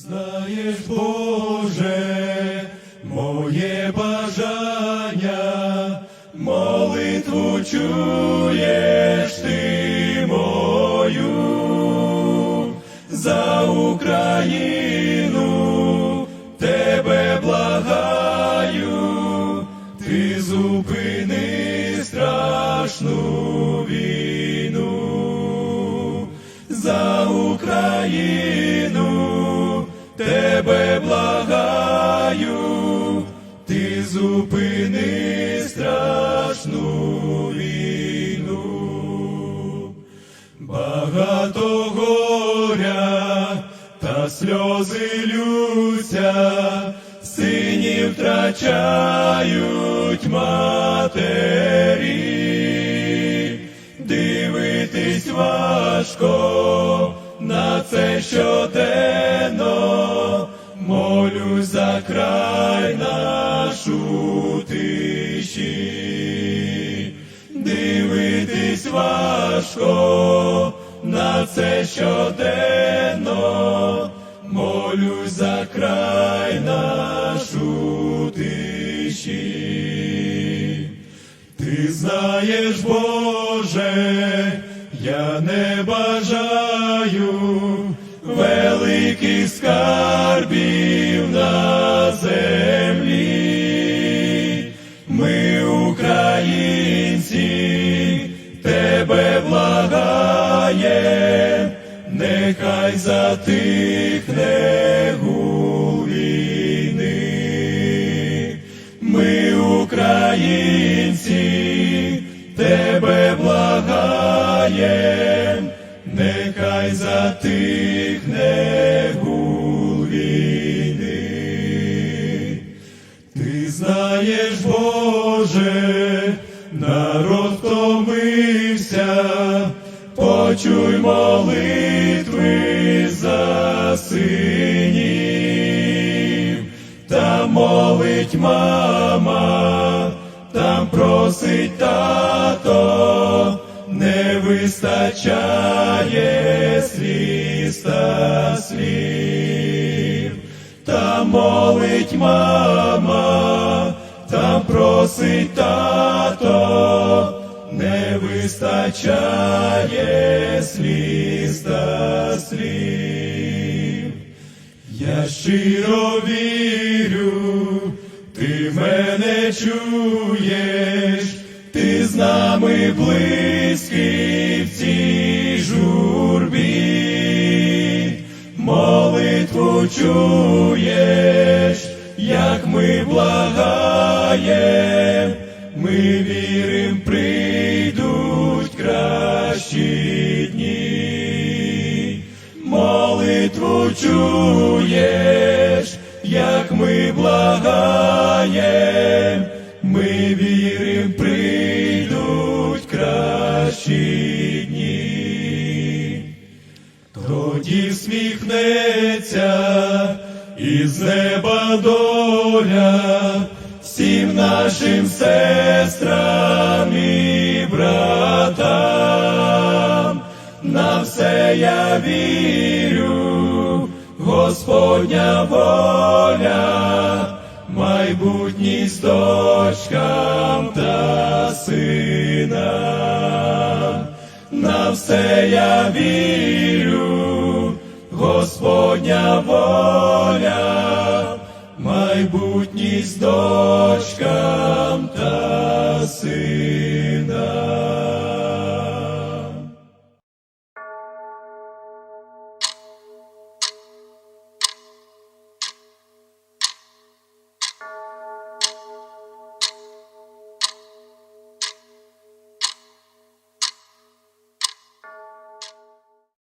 Знаєш, Боже, моє бажання, молитву чуєш ти мою за Україну, тебе благаю, ти зупини страшну війну за Україну, тебе благаю, ти зупини страшну війну, багато горя та сльози лються, сині втрачають матері. Дивитись важко на це щоденно, молюсь за край нашу тиші, дивитись важко на це щоденно, молюсь за край нашу тиші. Ти знаєш, Боже, я не бажаю великих скарбів на землі. Ми, українці, тебе благаєм, нехай затихне гул війни. Ми, українці, тебе благаєм, нехай затихне гул знаєш, Боже, народ втомився, почуй молитви за синів, там молить мама, там просить тато, не вистачає сліз та слів, там молить мама, там просить тато, не вистачає сліз та слів. Я щиро вірю, ти мене чуєш, ти з нами близький в цій журбі, молитву чуєш, як ми благаєм, ми вірим, прийдуть кращі дні молитву чуєш, як ми благаєм, ми вірим, прийдуть кращі дні. Тоді всміхнеться із неба доля всім нашим сестрам і братам. На все я вірю, Господня воля, майбутність дочкам та синам. На все я вірю, Господня воля, майбутність дочка.